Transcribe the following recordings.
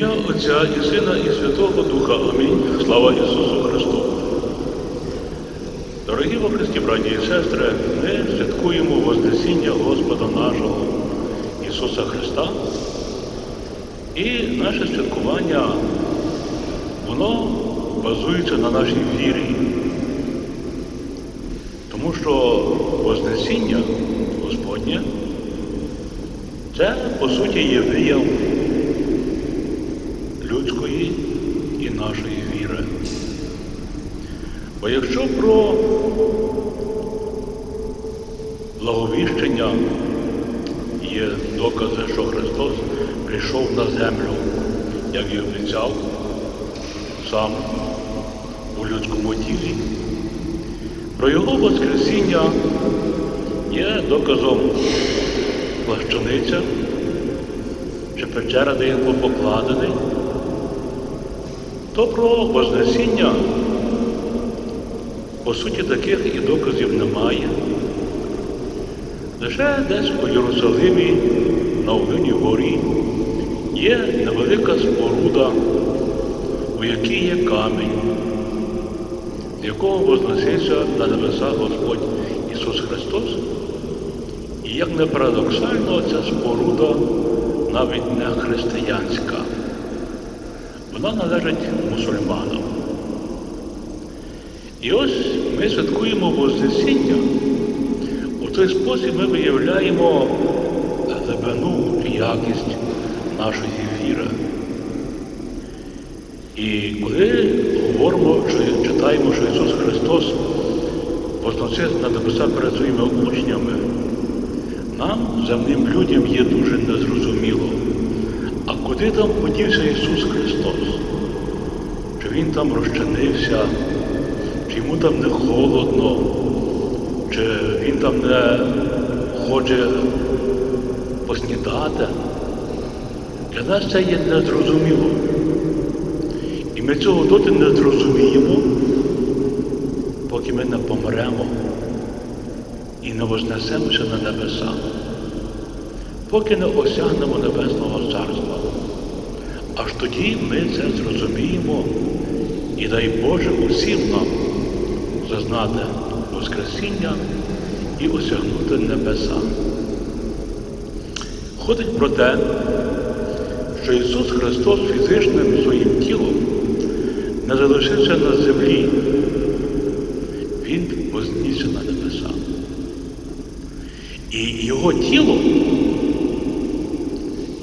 ім'я Отця і Сина, і Святого Духа. Амінь. Слава Ісусу Христу. Дорогі во Христі, браті і сестри, ми святкуємо Вознесіння Господа нашого Ісуса Христа. І наше святкування, воно базується на нашій вірі. Тому що Вознесіння Господнє це по суті є вияв людської і нашої віри. Бо якщо про благовіщення є докази, що Христос прийшов на землю, як і обіцяв, сам у людському тілі, про його Воскресіння є доказом плащаниця чи печера, де він був покладений, то про Вознесіння, по суті, таких і доказів немає. Лише десь у Єрусалимі на Овиній горі є невелика споруда, у якій є камінь, з якого возносився на небеса Господь Ісус Христос. І як не парадоксально, ця споруда навіть не християнська. Вона належить мусульманам. І ось ми святкуємо Вознесіння. У цей спосіб ми виявляємо глибину якість нашої віри. І коли говоримо, чи читаємо, що Ісус Христос возносив на небеса перед своїми учнями, нам, земним людям, є дуже незрозуміло. Куди там подівся Ісус Христос? Чи Він там розчинився, чи йому там не холодно, чи Він там не хоче поснідати? Для нас це є незрозуміло. І ми цього доти не зрозуміємо, поки ми не помремо і не вознесемося на небеса, поки не осягнемо Небесного Царства. Аж тоді ми це зрозуміємо і дай Боже усім нам зазнати Воскресіння і осягнути небеса. Ходить про те, що Ісус Христос фізичним своїм тілом не залишився на землі, Він вознісся на небеса. І його тіло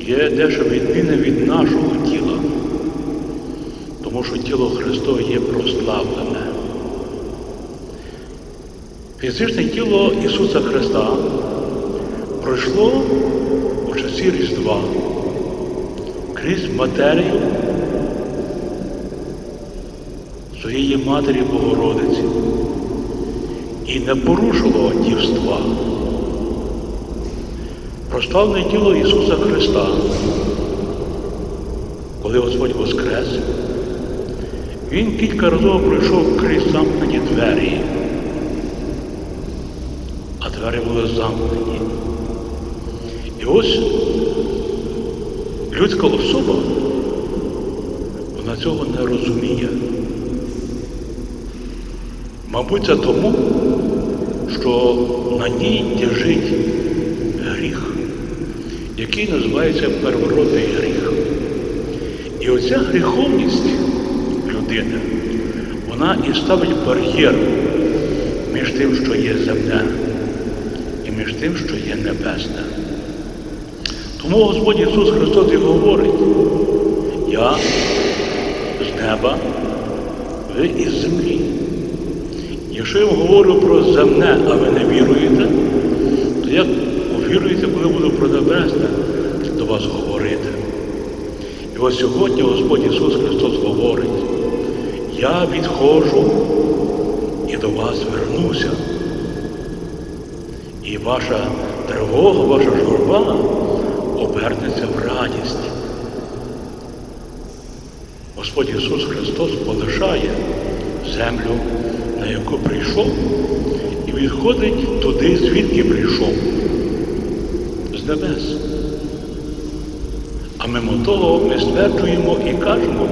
є дещо відмінне від нашого тіла, тому що тіло Христове є прославлене. Фізичне тіло Ісуса Христа пройшло у часі Різдва крізь матерію своєї Матері Богородиці і не порушило дівства. Прославлене тіло Ісуса Христа, коли Господь Воскрес, Він кілька разів пройшов крізь замкнені двері, а двері були замкнені. І ось людська особа, вона цього не розуміє. Мабуть, це тому, що на ній тяжить який називається первородний гріх. І оця гріховність людини, вона і ставить бар'єр між тим, що є земне, і між тим, що є небесне. Тому Господь Ісус Христос і говорить, я з неба, ви із землі. Якщо я вам говорю про земне, а ви не віруєте, то як увіруєте, коли буду про небесне до вас говорити? І ось сьогодні Господь Ісус Христос говорить, я відходжу і до вас вернуся. І ваша тривога, ваша журба обернеться в радість. Господь Ісус Христос полишає землю, на яку прийшов, і відходить туди, звідки прийшов, небес. А мимо того ми стверджуємо і кажемо,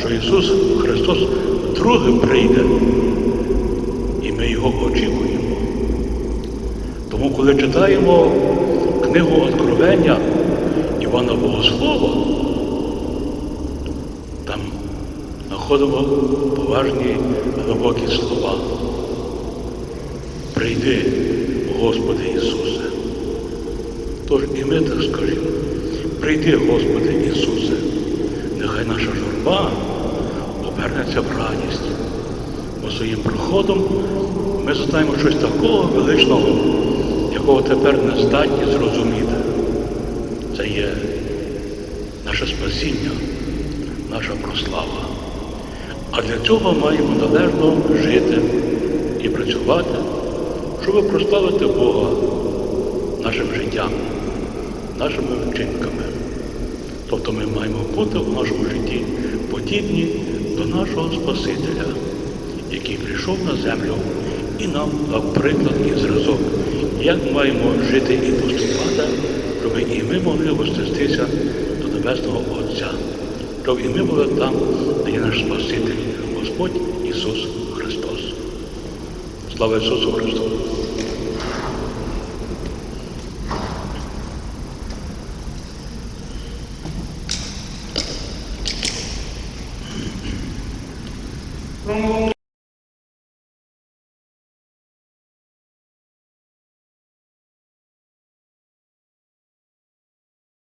що Ісус Христос вдруге прийде, і ми Його очікуємо. Тому, коли читаємо книгу Откровення Івана Богослова, там знаходимо поважні глибокі слова. Прийди, Господи Ісусе. Тож і ми так скажімо, прийди, Господи Ісусе, нехай наша журба обернеться в радість, бо своїм проходом ми знаємо щось такого величного, якого тепер не здатні зрозуміти. Це є наше спасіння, наша прослава. А для цього маємо належно жити і працювати, щоб прославити Бога нашим життям, нашими вчинками. Тобто ми маємо бути в нашому житті подібні до нашого Спасителя, який прийшов на землю і нам дав приклад і зразок, як маємо жити і поступати, щоб і ми могли вознестися до Небесного Отця, щоб і ми були там, де є наш Спаситель, Господь Ісус Христос. Слава Ісусу Христу! From